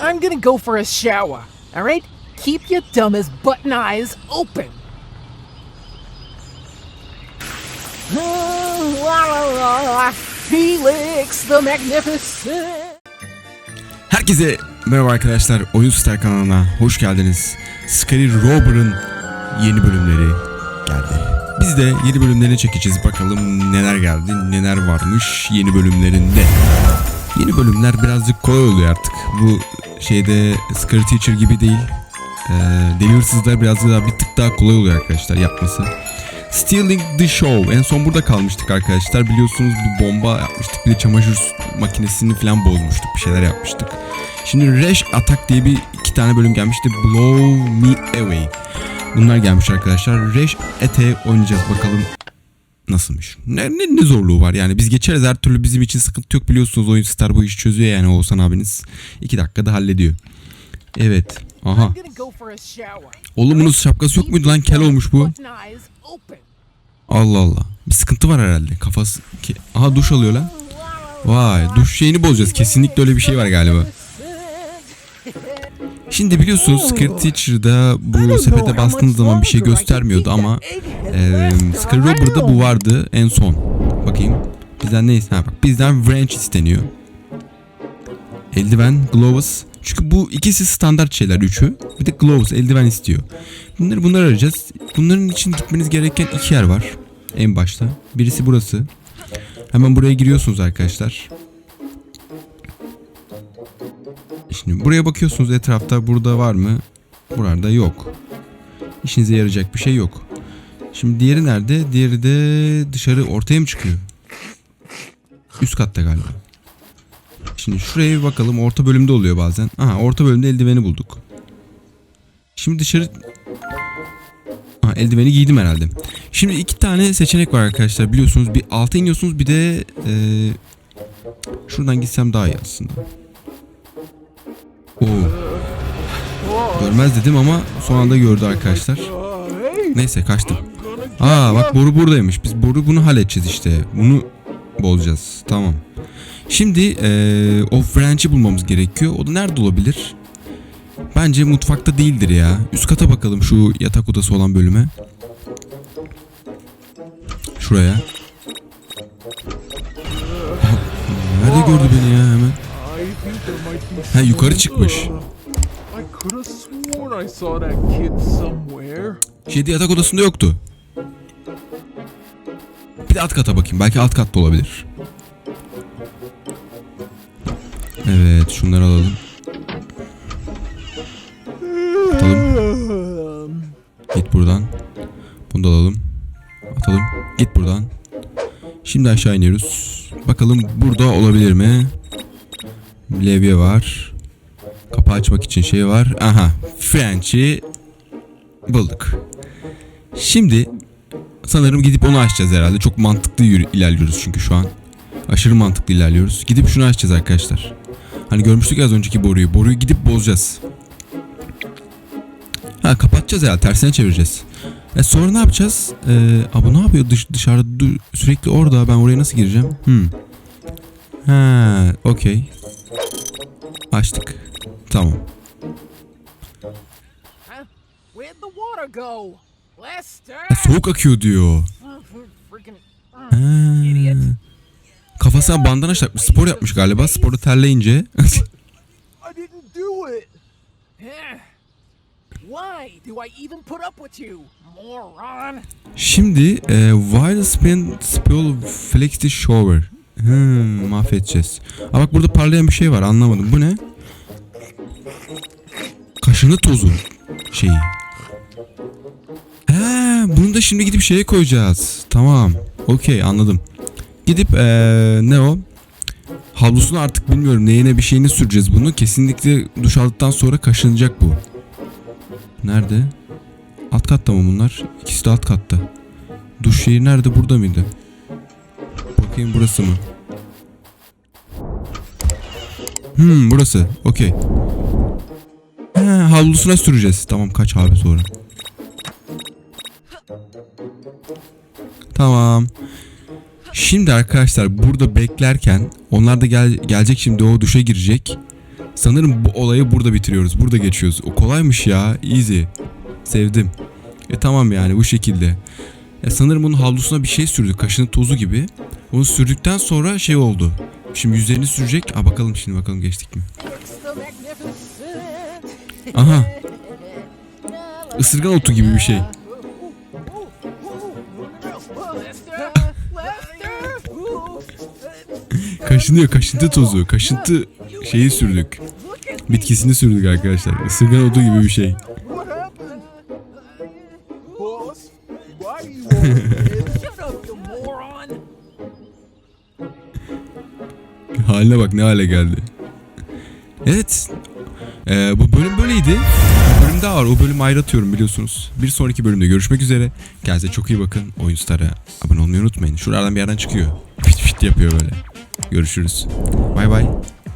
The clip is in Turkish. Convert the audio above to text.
I'm gonna go for a shower. All right? Keep your dumb as button eyes open. Felix the Magnificent. Herkese merhaba arkadaşlar. Oyun Star kanalına hoş geldiniz. Scary Rober'ın yeni bölümleri geldi. Biz de yeni bölümlerini çekeceğiz. Bakalım neler geldi, neler varmış yeni bölümlerinde. Yeni bölümler birazcık kolay oluyor artık. Bu şeyde Scary Teacher gibi değil. Deli Hırsızlar biraz daha bir tık daha kolay oluyor arkadaşlar yapması. Stealing the Show. En son burada kalmıştık arkadaşlar. Biliyorsunuz bir bomba yapmıştık. Bir de çamaşır makinesini falan bozmuştuk. Bir şeyler yapmıştık. Şimdi Rash Attack diye bir iki tane bölüm gelmişti. Blow Me Away. Bunlar gelmiş arkadaşlar. Rash Attack'e oynayacağız bakalım nasılmış. Ne, ne, ne zorluğu var yani biz geçeriz her türlü bizim için sıkıntı yok biliyorsunuz oyun star bu işi çözüyor yani Oğuzhan abiniz. iki dakikada hallediyor. Evet. Aha. Oğlum bunun şapkası yok muydu lan kel olmuş bu. Allah Allah. Bir sıkıntı var herhalde. Kafası... Ki... Aha duş alıyor lan. Vay duş şeyini bozacağız. Kesinlikle öyle bir şey var galiba. Şimdi biliyorsunuz Scary Teacher'da bu sepete bastığınız zaman bir şey göstermiyordu ama e, Scary Robber'da bu vardı en son. Bakayım. Bizden ne Ha bak bizden wrench isteniyor. Eldiven, gloves. Çünkü bu ikisi standart şeyler üçü. Bir de gloves, eldiven istiyor. Bunları bunları arayacağız. Bunların için gitmeniz gereken iki yer var. En başta. Birisi burası. Hemen buraya giriyorsunuz arkadaşlar. Şimdi buraya bakıyorsunuz etrafta burada var mı? Burada yok. İşinize yarayacak bir şey yok. Şimdi diğeri nerede? Diğeri de dışarı ortaya mı çıkıyor? Üst katta galiba. Şimdi şuraya bir bakalım. Orta bölümde oluyor bazen. Aha orta bölümde eldiveni bulduk. Şimdi dışarı... Ha, eldiveni giydim herhalde. Şimdi iki tane seçenek var arkadaşlar. Biliyorsunuz bir alta iniyorsunuz bir de... E, şuradan gitsem daha iyi aslında. Oo. Görmez dedim ama son anda gördü arkadaşlar. Neyse kaçtım. Aa bak boru buradaymış. Biz boru bunu halledeceğiz işte. Bunu bozacağız. Tamam. Şimdi eee o French'i bulmamız gerekiyor. O da nerede olabilir? Bence mutfakta değildir ya. Üst kata bakalım şu yatak odası olan bölüme. Şuraya. Nerede gördü beni ya? Ha yukarı çıkmış. çıkmış. I could have sworn I saw that kid somewhere. Şeyde yatak odasında yoktu. Bir de alt kata bakayım. Belki alt katta olabilir. Evet şunları alalım. Atalım. Git buradan. Bunu da alalım. Atalım. Git buradan. Şimdi aşağı iniyoruz. Bakalım burada olabilir mi? Levye var. Kapı açmak için şey var. Aha. French'i bulduk. Şimdi sanırım gidip onu açacağız herhalde. Çok mantıklı ilerliyoruz çünkü şu an. Aşırı mantıklı ilerliyoruz. Gidip şunu açacağız arkadaşlar. Hani görmüştük az önceki boruyu. Boruyu gidip bozacağız. Ha kapatacağız herhalde. Tersine çevireceğiz. E sonra ne yapacağız? Ee, abi ne yapıyor dış, dışarıda du- sürekli orada. Ben oraya nasıl gireceğim? Hmm. Ha, okey. Açtık. Tamam. Huh? Where'd the water go? Lester! Ha, soğuk akıyor diyor. Oh, oh, Ha. Kafasına bandana takmış. Spor yapmış galiba. Sporu terleyince. I didn't do it. Why do I even put up with you, moron? Şimdi e, Wild Spin Spill Flexi Shower. Hmm, mahvedeceğiz. Aa bak burada parlayan bir şey var anlamadım. Bu ne? Kaşını tozu şeyi. He, bunu da şimdi gidip şeye koyacağız. Tamam. Okey anladım. Gidip e, ne o? Havlusunu artık bilmiyorum neyine bir şeyini süreceğiz bunu. Kesinlikle duş aldıktan sonra kaşınacak bu. Nerede? Alt katta mı bunlar? İkisi de alt katta. Duş şeyi nerede? Burada mıydı? Bakayım burası mı? Hmm burası. Okey. Havlusuna süreceğiz. Tamam kaç abi sonra. Tamam. Şimdi arkadaşlar burada beklerken onlar da gel gelecek şimdi o duşa girecek. Sanırım bu olayı burada bitiriyoruz. Burada geçiyoruz. O kolaymış ya. Easy. Sevdim. E tamam yani bu şekilde. E sanırım onun havlusuna bir şey sürdü. Kaşının tozu gibi. Onu sürdükten sonra şey oldu. Şimdi yüzlerini sürecek. Aa bakalım şimdi bakalım geçtik mi? Aha. Isırgan otu gibi bir şey. Kaşınıyor. Kaşıntı tozu. Kaşıntı şeyi sürdük. Bitkisini sürdük arkadaşlar. Isırgan otu gibi bir şey. Haline bak ne hale geldi. Evet. Ee, bu bölüm böyleydi. Bir bölüm daha var. O bölümü ayrı atıyorum biliyorsunuz. Bir sonraki bölümde görüşmek üzere. Kendinize çok iyi bakın. Oyun Star'a abone olmayı unutmayın. Şuralardan bir yerden çıkıyor. Fit fit yapıyor böyle. Görüşürüz. Bay bay.